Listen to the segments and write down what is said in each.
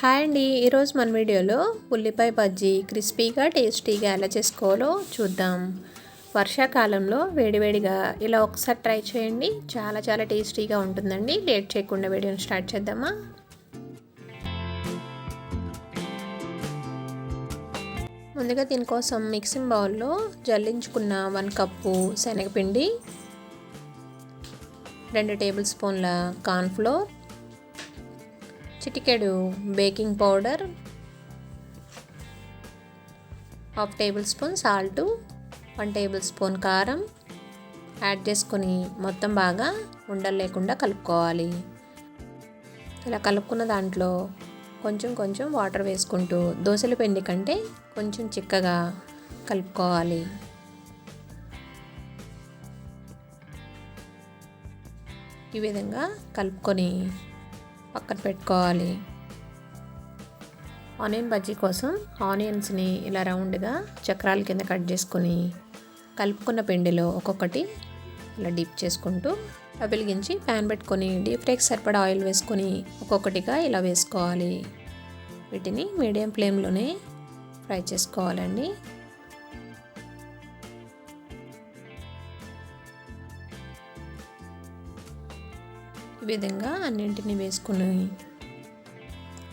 Hi అండి. ఈరోజు మన వీడియోలో ఉల్లిపాయ బజ్జీ క్రిస్పీగా టేస్టీగా ఎలా చేసుకోవాలో చూద్దాం. వర్షాకాలంలో వేడివేడిగా ఇలా ఒకసారి ట్రై చేయండి. చాలా చాలా టేస్టీగా ఉంటుందండి. లేట్ చేయకుండా వీడియోని స్టార్ట్ చేద్దామా? ముందుగా దీనికోసం మిక్సింగ్ బౌల్లో జల్లించుకున్న వన్ కప్పు శనగపిండి రెండు టేబుల్ స్పూన్ల కార్న్ఫ్లోర్ చిటికెడు baking powder half tablespoon salt one tablespoon కారం. యాడ్ చేసుకొని మొత్తం బాగా ఉండలు లేకుండా కలుపుకోవాలి. ఇలా కలుపుకున్న దాంట్లో కొంచెం కొంచెం వాటర్ వేసుకుంటూ దోశల పిండి కంటే కొంచెం చిక్కగా కలుపుకోవాలి. ఈ విధంగా కలుపుకొని పక్కన పెట్టుకోవాలి. ఆనియన్ బజ్జీ కోసం ఆనియన్స్ని ఇలా రౌండ్గా చక్రాల కింద కట్ చేసుకొని కలుపుకున్న పిండిలో ఒక్కొక్కటి ఇలా డీప్ చేసుకుంటూ వెలిగించి ప్యాన్ పెట్టుకొని డీప్ ఫ్రైకి సరిపడా ఆయిల్ వేసుకొని ఒక్కొక్కటిగా ఇలా వేసుకోవాలి. వీటిని మీడియం ఫ్లేమ్లోనే ఫ్రై చేసుకోవాలండి. ఈ విధంగా అన్నింటినీ వేసుకుని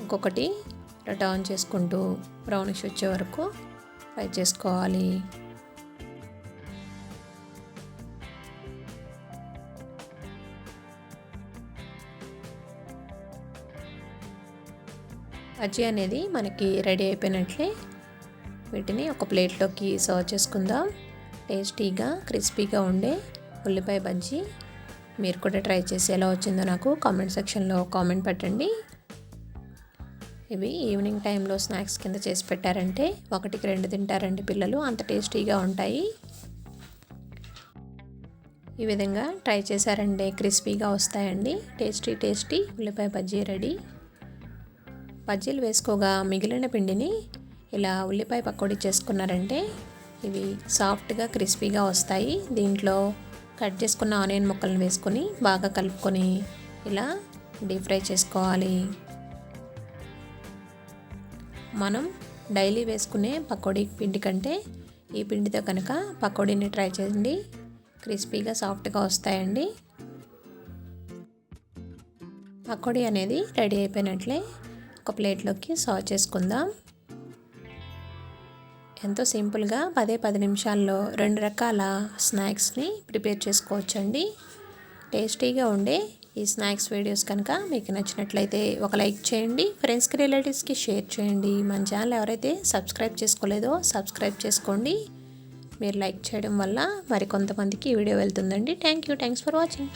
ఒక్కొక్కటి టర్న్ చేసుకుంటూ బ్రౌనిష్ వచ్చే వరకు ఫ్రై చేసుకోవాలి. బజ్జీ అనేది మనకి రెడీ అయిపోయినట్లే వీటిని ఒక ప్లేట్లోకి సర్వ్ చేసుకుందాం. టేస్టీగా క్రిస్పీగా ఉండే ఉల్లిపాయ బజ్జీ మీరు కూడా ట్రై చేసి ఎలా వచ్చిందో నాకు కామెంట్ సెక్షన్లో కామెంట్ పెట్టండి. ఇవి ఈవినింగ్ టైంలో స్నాక్స్ కింద చేసి పెట్టారంటే ఒకటికి రెండు తింటారండి పిల్లలు అంత టేస్టీగా ఉంటాయి. ఈ విధంగా ట్రై చేశారంటే క్రిస్పీగా వస్తాయండి. టేస్టీ టేస్టీ ఉల్లిపాయ బజ్జీ రెడీ. బజ్జీలు వేసుకోగా మిగిలిన పిండిని ఇలా ఉల్లిపాయ పకోడీ చేసుకున్నారంటే ఇవి సాఫ్ట్గా క్రిస్పీగా వస్తాయి. దీంట్లో కట్ చేసుకున్న ఆనియన్ ముక్కలను వేసుకొని బాగా కలుపుకొని ఇలా డీప్ ఫ్రై చేసుకోవాలి. మనం డైలీ వేసుకునే పకోడీ పిండి కంటే ఈ పిండితో కనుక పకోడీని ట్రై చేయండి. క్రిస్పీగా సాఫ్ట్గా వస్తాయండి. పకోడీ అనేది రెడీ అయిపోయినట్లే ఒక ప్లేట్లోకి సర్వ్ చేసుకుందాం. ఎంతో సింపుల్గా పదే పది నిమిషాల్లో రెండు రకాల స్నాక్స్ని ప్రిపేర్ చేసుకోవచ్చండి. టేస్టీగా ఉండే ఈ స్నాక్స్ వీడియోస్ కనుక మీకు నచ్చినట్లయితే ఒక లైక్ చేయండి. ఫ్రెండ్స్కి రిలేటివ్స్కి షేర్ చేయండి. మన ఛానల్ ఎవరైతే సబ్స్క్రైబ్ చేసుకోలేదో సబ్స్క్రైబ్ చేసుకోండి. మీరు లైక్ చేయడం వల్ల మరి కొంతమందికి ఈ వీడియో వెళ్తుందండి. Thank you thanks for watching.